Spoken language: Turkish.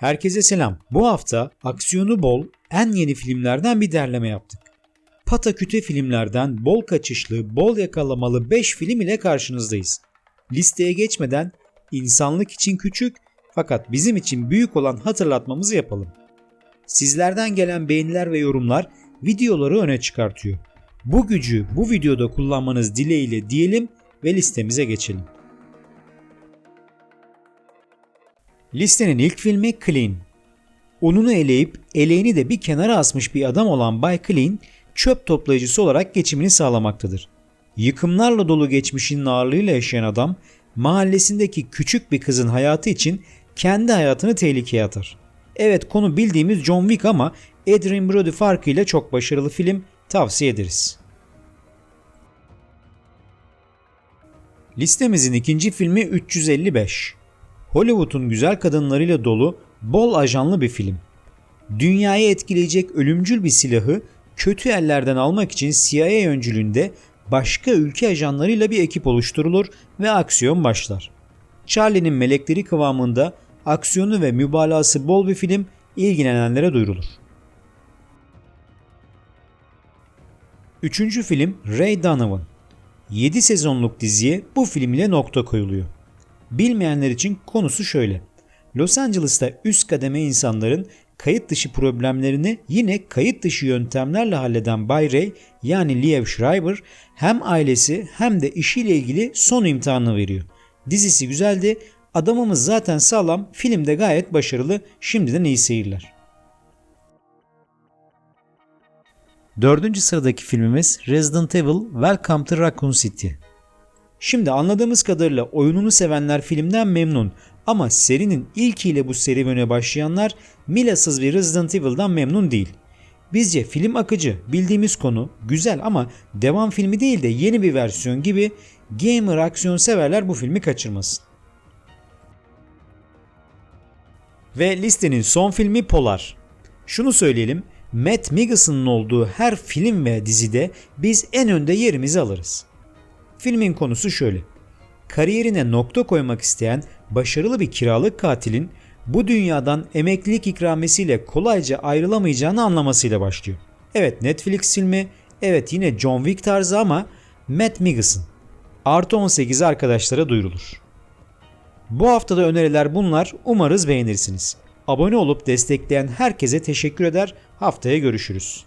Herkese selam. Bu hafta aksiyonu bol, en yeni filmlerden bir derleme yaptık. Pataküte filmlerden bol kaçışlı, bol yakalamalı 5 film ile karşınızdayız. Listeye geçmeden insanlık için küçük fakat bizim için büyük olan hatırlatmamızı yapalım. Sizlerden gelen beğeniler ve yorumlar videoları öne çıkartıyor. Bu gücü bu videoda kullanmanız dileğiyle diyelim ve listemize geçelim. Listenin ilk filmi Clean. Ununu eleyip eleğini de bir kenara asmış bir adam olan Bay Clean, çöp toplayıcısı olarak geçimini sağlamaktadır. Yıkımlarla dolu geçmişinin ağırlığıyla yaşayan adam, mahallesindeki küçük bir kızın hayatı için kendi hayatını tehlikeye atar. Evet konu bildiğimiz John Wick ama Adrian Brody farkıyla çok başarılı film tavsiye ederiz. Listemizin ikinci filmi 355. Hollywood'un güzel kadınlarıyla dolu, bol ajanlı bir film. Dünyayı etkileyecek ölümcül bir silahı kötü ellerden almak için CIA öncülüğünde başka ülke ajanlarıyla bir ekip oluşturulur ve aksiyon başlar. Charlie'nin melekleri kıvamında aksiyonu ve mübalağası bol bir film ilgilenenlere duyurulur. Üçüncü film Ray Donovan. 7 sezonluk diziye bu film ile nokta koyuluyor. Bilmeyenler için konusu şöyle. Los Angeles'ta üst kademe insanların kayıt dışı problemlerini yine kayıt dışı yöntemlerle halleden Bay Ray yani Liev Schreiber hem ailesi hem de işiyle ilgili son imtihanı veriyor. Dizisi güzeldi, adamımız zaten sağlam, filmde gayet başarılı, şimdiden iyi seyirler. Dördüncü sıradaki filmimiz Resident Evil Welcome to Raccoon City. Şimdi anladığımız kadarıyla oyununu sevenler filmden memnun ama serinin ilkiyle bu serüvene başlayanlar Mila'sız bir Resident Evil'dan memnun değil. Bizce film akıcı, bildiğimiz konu, güzel ama devam filmi değil de yeni bir versiyon gibi gamer aksiyon severler bu filmi kaçırmasın. Ve listenin son filmi Polar. Şunu söyleyelim, Matt Mikkelsen'ın olduğu her film ve dizide biz en önde yerimizi alırız. Filmin konusu şöyle. Kariyerine nokta koymak isteyen başarılı bir kiralık katilin bu dünyadan emeklilik ikramesiyle kolayca ayrılamayacağını anlamasıyla başlıyor. Evet Netflix filmi, evet yine John Wick tarzı ama Matt Mikkelsen. Artı 18 arkadaşlara duyurulur. Bu haftada öneriler bunlar. Umarız beğenirsiniz. Abone olup destekleyen herkese teşekkür eder. Haftaya görüşürüz.